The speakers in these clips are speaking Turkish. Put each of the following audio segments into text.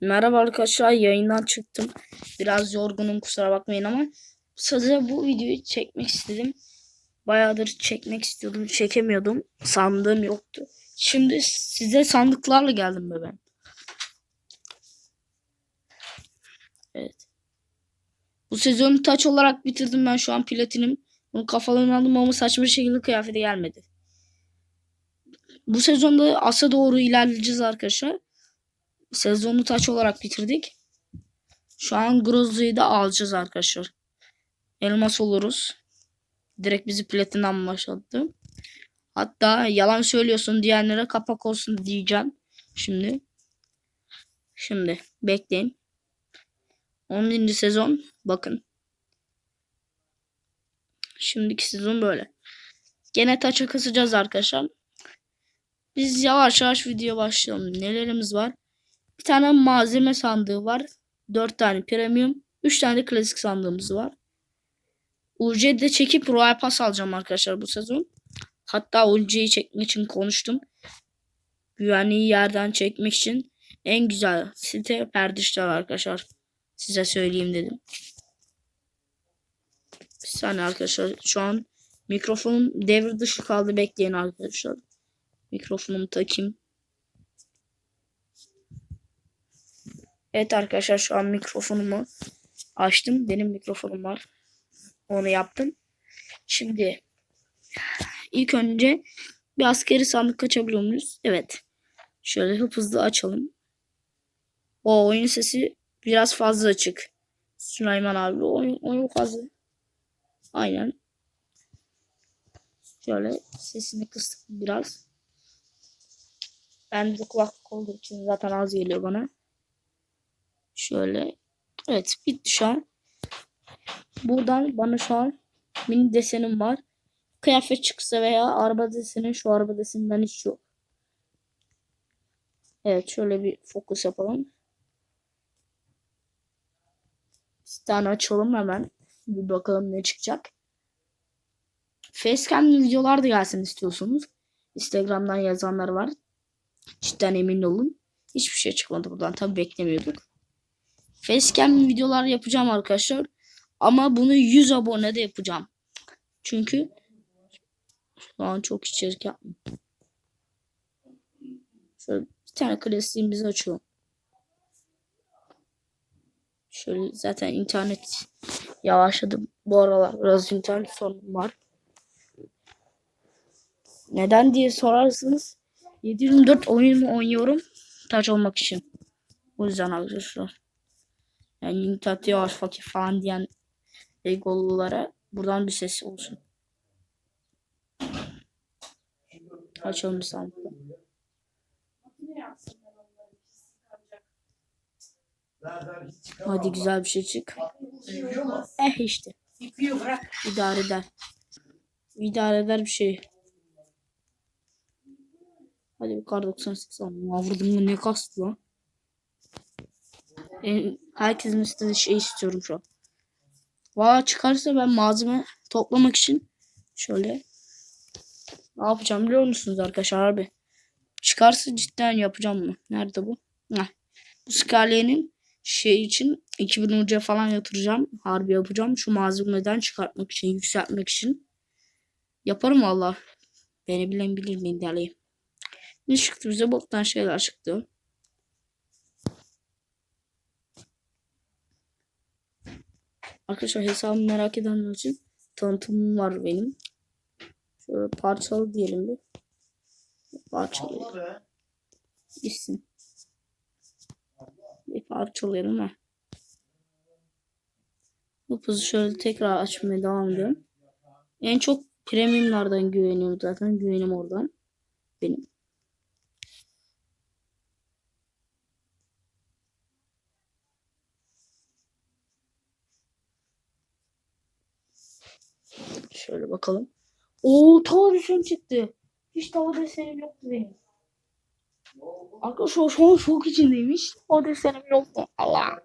Merhaba arkadaşlar yayından çıktım. Biraz yorgunum kusura bakmayın ama size bu videoyu çekmek istedim. Bayağıdır çekmek istiyordum çekemiyordum. Sandığım yoktu. Şimdi size sandıklarla geldim be ben. Evet. Bu sezonu taç olarak bitirdim ben şu an platinim. Bunu kafalarını aldım ama saçma bir şekilde kıyafete gelmedi. Bu sezonda asa doğru ilerleyeceğiz arkadaşlar sezonu taç olarak bitirdik. Şu an Groza'yı da alacağız arkadaşlar. Elmas oluruz. Direkt bizi platinden başlattı. Hatta yalan söylüyorsun diyenlere kapak olsun diyeceğim. Şimdi. Şimdi bekleyin. 11. sezon bakın. Şimdiki sezon böyle. Gene taça kısacağız arkadaşlar. Biz yavaş yavaş video başlayalım. Nelerimiz var? Bir tane malzeme sandığı var. 4 tane premium. 3 tane de klasik sandığımız var. UC'de çekip Royal Pass alacağım arkadaşlar bu sezon. Hatta UC'yi çekmek için konuştum. Güvenliği yerden çekmek için en güzel site Perdişler arkadaşlar. Size söyleyeyim dedim. Bir saniye arkadaşlar. Şu an mikrofonum devre dışı kaldı. Bekleyin arkadaşlar. Mikrofonumu takayım. Evet arkadaşlar şu an mikrofonumu açtım. Benim mikrofonum var. Onu yaptım. Şimdi ilk önce bir askeri sandık açabiliyor muyuz? Evet. Şöyle hızlı açalım. O oyun sesi biraz fazla açık. Süleyman abi oyun, oyun fazla. Aynen. Şöyle sesini kıstık biraz. Ben de kulaklık olduğu için zaten az geliyor bana. Şöyle. Evet bitti şu an. Buradan bana şu an mini desenim var. Kıyafet çıksa veya araba deseni şu araba deseninden hiç yok. Evet şöyle bir fokus yapalım. Bir tane açalım hemen. Bir bakalım ne çıkacak. Facecam videolar da gelsin istiyorsunuz. Instagram'dan yazanlar var. Cidden emin olun. Hiçbir şey çıkmadı buradan. Tabi beklemiyorduk. Facecam videolar yapacağım arkadaşlar. Ama bunu 100 abonede yapacağım. Çünkü şu an çok içerik yapmıyorum. Şöyle bir tane klasiğimizi açıyorum. Şöyle zaten internet yavaşladı. Bu aralar biraz internet sorunum var. Neden diye sorarsınız. 724 oyun oynuyorum. Taç olmak için. O yüzden arkadaşlar. Yani internet yavaş fakir falan diyen egolulara buradan bir ses olsun. Açalım bir sandıkla. Hadi güzel bir şey çık. Eh işte. İdare eder. İdare eder bir şey. Hadi bir kar 98 alalım. Vurdum mu ne kastı lan. En, herkesin istediği şey istiyorum şu an. Valla çıkarsa ben malzeme toplamak için şöyle ne yapacağım biliyor musunuz arkadaşlar abi? Çıkarsa cidden yapacağım mı? Nerede bu? Heh. Bu skalenin şey için 2000 uca falan yatıracağım. Harbi yapacağım. Şu malzemeden çıkartmak için, yükseltmek için. Yaparım valla. Beni bilen bilir miyim derleyim. Ne çıktı bize? Boktan şeyler çıktı. Arkadaşlar hesabımı merak edenler için tanıtımım var benim. Şöyle parçalı diyelim bir. Parçalı. Gitsin. Bir parçalayalım ha. Bu puzu şöyle tekrar açmaya devam ediyorum. En çok premiumlardan güveniyorum zaten. Güvenim oradan. Benim. Şöyle bakalım. Oo tava deseni çıktı. Hiç tava desenim yoktu benim. Arkadaşlar şu an şok içindeymiş. O desenim yoktu. Allah.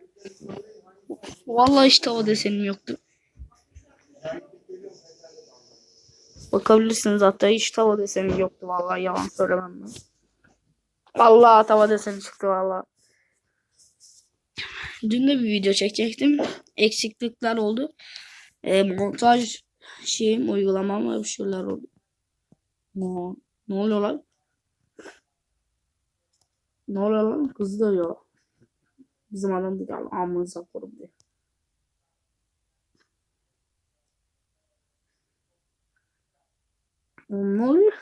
Vallahi hiç tava desenim yoktu. Bakabilirsiniz hatta hiç tava deseni yoktu. Vallahi yalan söylemem ben. Vallahi tava deseni çıktı vallahi. Dün de bir video çekecektim. Eksiklikler oldu. E, montaj şeyim uygulamamla bir şeyler oldu. Ne, ne oluyor lan? Ne oluyor lan? Kızı dövüyorlar. Bizim adam bir daha amınıza korum diye. Ne oluyor?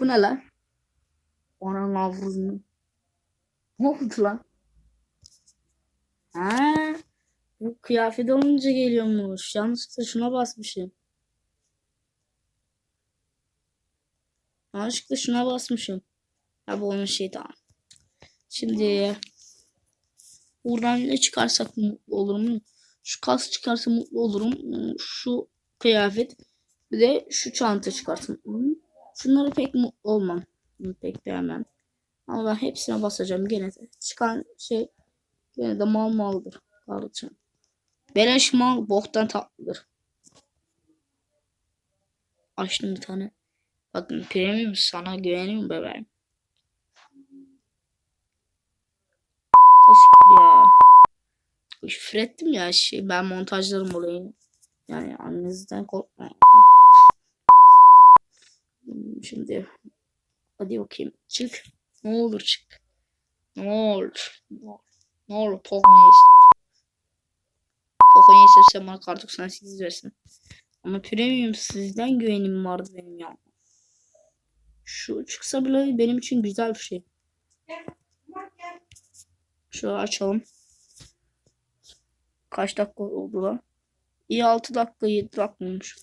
Bu ne lan? Ana navruzunu. Ne oldu lan? Ha, bu kıyafet olunca geliyormuş. Yanlışlıkla şuna basmışım. Yanlışlıkla şuna basmışım. Ha bu onun şey tamam. Şimdi buradan ne çıkarsak mutlu olurum. Şu kas çıkarsa mutlu olurum. Şu kıyafet. Bir de şu çanta çıkarsa mutlu olurum. Şunları pek mutlu olmam. Bunu pek beğenmem. Ama ben hepsine basacağım. Gene çıkan şey gene de mal maldır. Kardeşim. Beleş mal boktan tatlıdır. Açtım bir tane. Bakın premium sana güveniyorum bebeğim. Ya? Küfür ettim ya şey ben montajlarım olayı. Yani annenizden korkmayın. Şimdi hadi bakayım çık. Ne olur çık. Ne olur. Ne olur. Ne olur Poco'yu Poco'yu istersen bana kar 98 versin. Ama premium sizden güvenim vardı benim ya. Şu çıksa bile benim için güzel bir şey. Şöyle açalım. Kaç dakika oldu lan? İyi 6 dakika 7 dakika olmuş.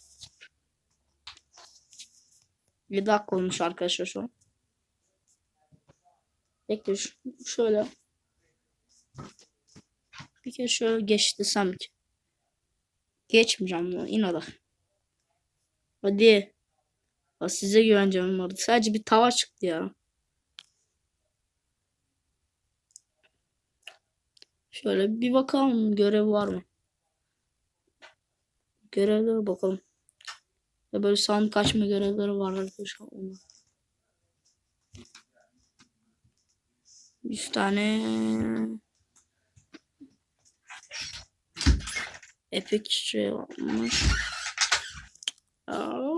7 dakika olmuş arkadaşlar şu an. Bekle şöyle. Bir kere şöyle geç desem ki. Geçmeyeceğim bunu inada. Hadi. Ya size güveneceğim vardı. Sadece bir tava çıktı ya. Şöyle bir bakalım görev var mı? Görevlere bakalım. Ya böyle sound kaçma görevleri var arkadaşlar. Onlar. 100 tane Epic şey. Aa,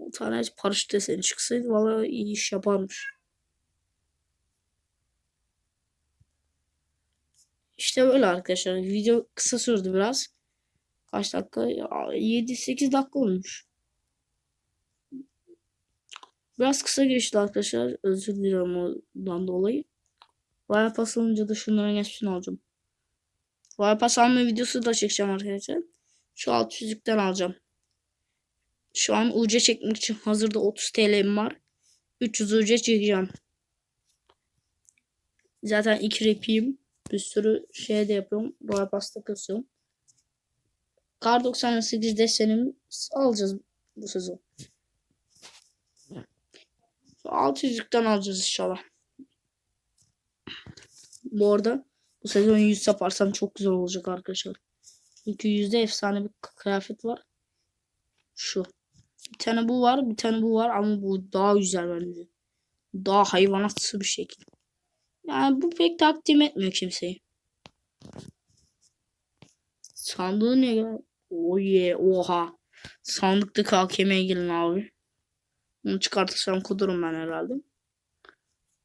Bir tane paraşüt deseni çıksaydı valla iyi iş yaparmış. İşte böyle arkadaşlar. Video kısa sürdü biraz. Kaç dakika? 7-8 dakika olmuş. Biraz kısa geçti arkadaşlar. Özür dilerim ondan dolayı. Royal Pass alınca da şunların hepsini alacağım. Royal Pass alma videosu da çekeceğim arkadaşlar. Şu alt yüzükten alacağım. Şu an UC çekmek için hazırda 30 TL'm var. 300 UC çekeceğim. Zaten iki rapiyim. Bir sürü şey de yapıyorum. Royal Pass'ta kasıyorum. Kar 98 desenim alacağız bu sezon. Şu alt yüzükten alacağız inşallah. Bu arada sezon 100 yaparsam çok güzel olacak arkadaşlar. Çünkü yüzde efsane bir kıyafet var. Şu. Bir tane bu var, bir tane bu var ama bu daha güzel bence. Daha hayvanatsı bir şekil. Yani bu pek takdim etmiyor kimseyi. Sandığı ne ya? Oh oha. Sandıktaki AKM'ye gelin abi. Bunu çıkartırsam kudurum ben herhalde.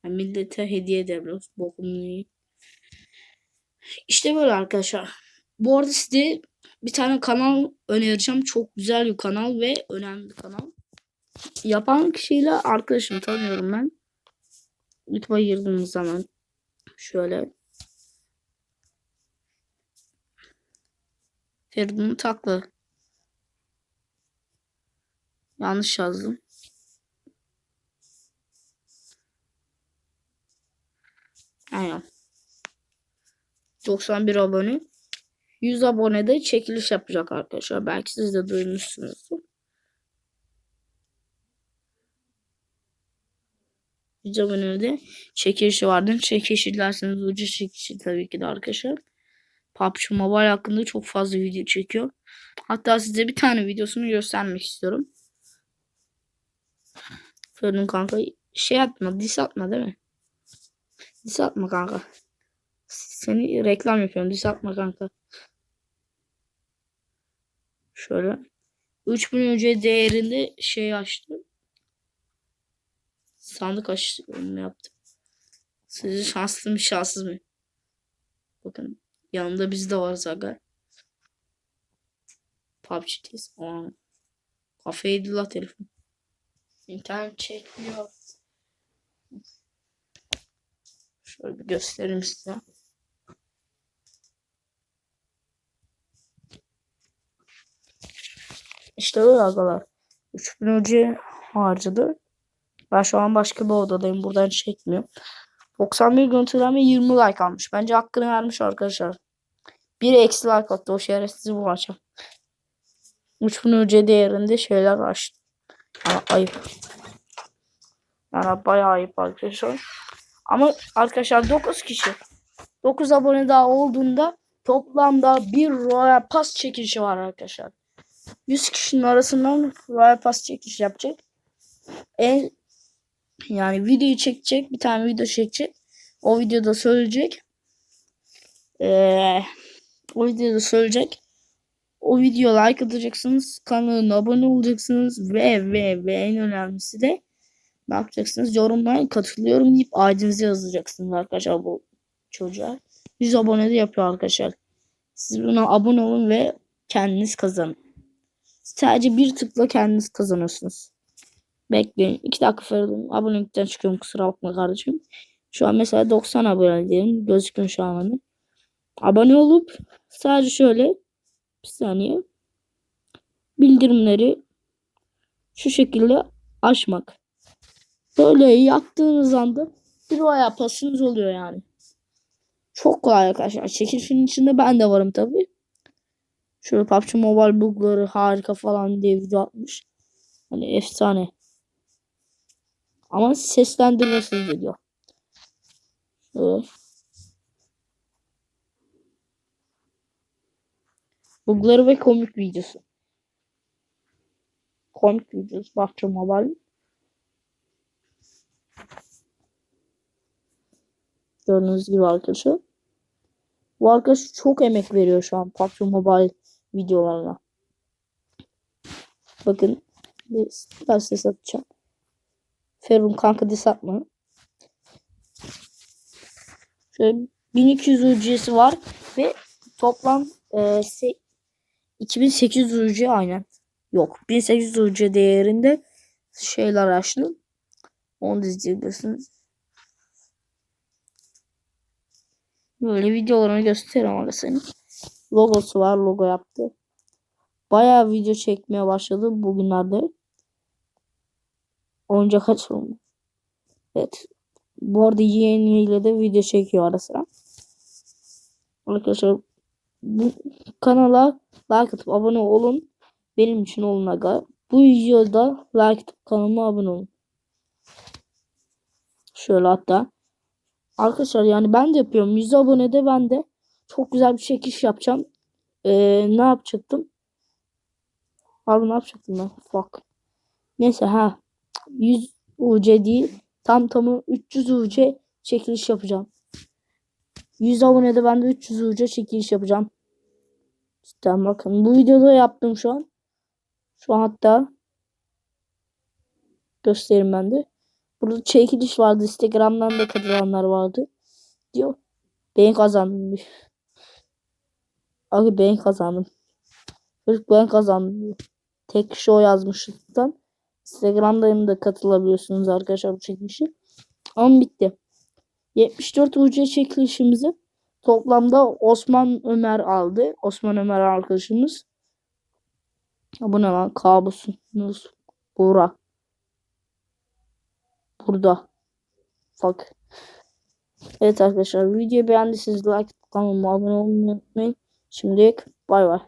Yani millete hediye edebiliyoruz. Bokum iyi. İşte böyle arkadaşlar. Bu arada size bir tane kanal önereceğim. Çok güzel bir kanal ve önemli bir kanal. Yapan kişiyle arkadaşım tanıyorum ben. YouTube'a girdiğimiz zaman şöyle Feridun Taklı. Yanlış yazdım. Aynen. 91 abone. 100 abonede çekiliş yapacak arkadaşlar. Belki siz de duymuşsunuzdur. 100 abonede çekilişi vardı. Çekilişi derseniz ucu çekilişi tabii ki de arkadaşlar. PUBG Mobile hakkında çok fazla video çekiyor. Hatta size bir tane videosunu göstermek istiyorum. Ferdun kanka şey atma, dis atma değil mi? Dis atma kanka. Seni reklam yapıyorum. Dis atma kanka. Şöyle. 3000 önce değerinde şey açtım. Sandık açtım yaptım. Sizce şanslı mı şanssız mı? Bakın yanında biz de varız aga. PUBG'deyiz. Aa. Kafayı la telefon. İnternet çekmiyor. Şöyle bir göstereyim size. Öyle agalar. 3000 önce harcadı. Ben şu an başka bir odadayım. Buradan çekmiyorum. 91 görüntülenme 20 like almış. Bence hakkını vermiş arkadaşlar. Bir eksi like attı. O şerefsizi bulacağım. 3000 önce değerinde şeyler açtı. Ama ayıp. Yani bayağı ayıp arkadaşlar. Ama arkadaşlar 9 kişi. 9 abone daha olduğunda toplamda bir Royal Pass çekilişi var arkadaşlar. 100 kişinin arasından Royal Pass çekiliş yapacak. En yani videoyu çekecek. Bir tane video çekecek. O videoda söyleyecek. Ee, o videoda söyleyecek. O video like atacaksınız. Kanalına abone olacaksınız. Ve ve ve en önemlisi de ne yapacaksınız? Yorumlara katılıyorum deyip aydınızı yazacaksınız arkadaşlar bu çocuğa. 100 abone de yapıyor arkadaşlar. Siz buna abone olun ve kendiniz kazanın. Sadece bir tıkla kendiniz kazanıyorsunuz. Bekleyin. 2 dakika falan abonelikten çıkıyorum kusura bakma kardeşim. Şu an mesela 90 abone diyelim. Gözükün şu an hani. Abone olup sadece şöyle bir saniye bildirimleri şu şekilde açmak. Böyle yaptığınız anda bir oya pasınız oluyor yani. Çok kolay arkadaşlar. Çekilişin içinde ben de varım tabi. Şöyle PUBG Mobile bugları harika falan diye video atmış. Hani efsane. Ama seslendirmesiz video. Şöyle. Bugları ve komik videosu. Komik videosu. PUBG Mobile. Gördüğünüz gibi arkadaşlar. Bu arkadaş çok emek veriyor şu an PUBG Mobile videolarına. Bakın bir size satacağım. Ferun kanka dis atma. Şöyle 1200 UC'si var ve toplam e, 2800 UC aynen. Yok 1800 UC değerinde şeyler açtım. Onu da izleyebilirsiniz. Böyle videolarını gösteriyorum arasını. Logosu var. Logo yaptı. Bayağı video çekmeye başladı bugünlerde. Oyuncak açılımı. Evet. Bu arada yeğeniyle de video çekiyor ara sıra. Arkadaşlar bu kanala like atıp abone olun. Benim için olun aga. Bu videoda like atıp kanalıma abone olun. Şöyle hatta. Arkadaşlar yani ben de yapıyorum. 100 abonede ben de çok güzel bir çekiş yapacağım. Ee, ne yapacaktım? Abi ne yapacaktım ben? Fuck. Neyse ha. 100 UC değil. Tam tamı 300 UC çekiliş yapacağım. 100 abonede ben de 300 UC çekiliş yapacağım. Cidden bakın. Bu videoda yaptım şu an. Şu an hatta göstereyim ben de. Burada çekiliş vardı. Instagram'dan da katılanlar vardı. Diyor. Ben kazandım. Abi ben kazandım. Çocuk ben kazandım. Tek kişi o yazmışlıktan. Instagram'dayım da katılabiliyorsunuz arkadaşlar bu çekilişi. Ama bitti. 74 UC çekilişimizi toplamda Osman Ömer aldı. Osman Ömer arkadaşımız. Bu ne lan? Kabusunuz. Buğra. Burada. Bak. Evet arkadaşlar videoyu beğendiyseniz like kanalıma abone olmayı unutmayın. Şimdilik bay bay.